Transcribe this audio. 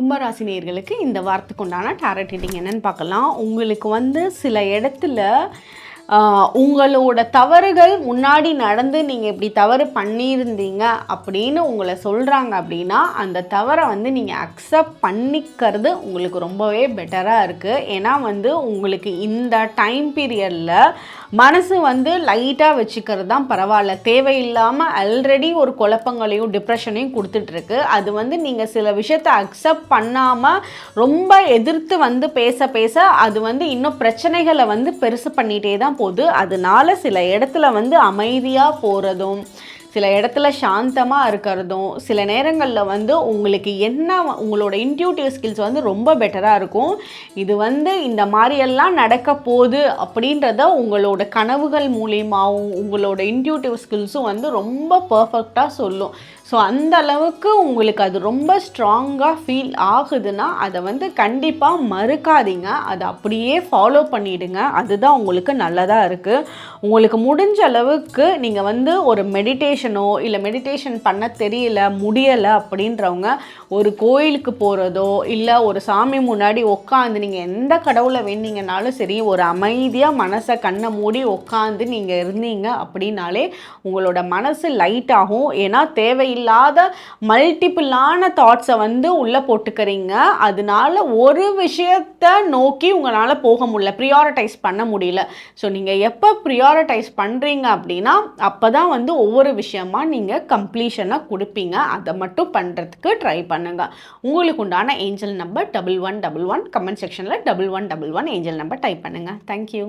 கும்பராசினியர்களுக்கு இந்த வாரத்துக்கு உண்டான டேரட் ரீடிங் என்னென்னு பார்க்கலாம். உங்களுக்கு வந்து சில இடத்துல உங்களோட தவறுகள் முன்னாடி நடந்து நீங்கள் இப்படி தவறு பண்ணியிருந்தீங்க அப்படின்னு உங்களை சொல்கிறாங்க அப்படின்னா அந்த தவறை வந்து நீங்கள் அக்செப்ட் பண்ணிக்கிறது உங்களுக்கு ரொம்பவே பெட்டராக இருக்குது ஏன்னா வந்து உங்களுக்கு இந்த டைம் பீரியடில் மனசு வந்து லைட்டாக வச்சுக்கிறது தான் பரவாயில்ல. தேவையில்லாமல் ஆல்ரெடி ஒரு குழப்பங்களையும் டிப்ரெஷனையும் கொடுத்துட்ருக்கு. அது வந்து நீங்கள் சில விஷயத்தை அக்செப்ட் பண்ணாமல் ரொம்ப எதிர்த்து வந்து பேச பேச அது வந்து இன்னும் பிரச்சனைகளை வந்து பெருசு பண்ணிகிட்டே தான் போகுது அதனால சில இடத்துல வந்து அமைதியாக போகிறதும் சில இடத்துல சாந்தமாக இருக்கிறதும் சில நேரங்களில் வந்து உங்களுக்கு என்ன உங்களோட இன்ட்யூட்டிவ் ஸ்கில்ஸ் வந்து ரொம்ப பெட்டராக இருக்கும். இது வந்து இந்த மாதிரியெல்லாம் நடக்க போகுது அப்படின்றத உங்களோட கனவுகள் மூலியமாகவும் உங்களோட இன்ட்யூட்டிவ் ஸ்கில்ஸும் வந்து ரொம்ப பர்ஃபெக்டாக சொல்லும். ஸோ அந்த அளவுக்கு உங்களுக்கு அது ரொம்ப ஸ்ட்ராங்காக ஃபீல் ஆகுதுன்னா அதை வந்து கண்டிப்பாக மறுக்காதீங்க. அதை அப்படியே ஃபாலோ பண்ணிடுங்க. அதுதான் உங்களுக்கு நல்லதாக இருக்குது உங்களுக்கு முடிஞ்ச அளவுக்கு நீங்கள் வந்து ஒரு மெடிடேஷன் இல்லை மெடிடேஷன் பண்ண தெரியல முடியலை அப்படின்றவங்க ஒரு கோயிலுக்கு போகிறதோ இல்லை ஒரு சாமி முன்னாடி உட்காந்து நீங்கள் எந்த கடவுளை வேண்டிங்கனாலும் சரி ஒரு அமைதியாக மனசை கண்ணை மூடி உட்காந்து நீங்கள் இருந்தீங்க அப்படின்னாலே உங்களோட மனசு லைட் ஆகும். ஏன்னா தேவையில்லாத மல்டிபிளான தாட்ஸை வந்து உள்ளே போட்டுக்கிறீங்க. அதனால ஒரு விஷயத்தை நோக்கி உங்களால் போக முடியல ப்ரியாரிட்டைஸ் பண்ண முடியல. ஸோ நீங்கள் எப்போ ப்ரியாரிட்டைஸ் பண்ணுறீங்க அப்படின்னா அப்போ தான் வந்து ஒவ்வொரு விஷயம் நீங்கள் கம்ப்ளீஷனாக கொடுப்பீங்க. அதை மட்டும் பண்ணுறதுக்கு ட்ரை பண்ணுங்கள் உங்களுக்கு உண்டான angel number double one double one comment செக்ஷனில் double one double one angel number type பண்ணுங்கள் தேங்க்யூ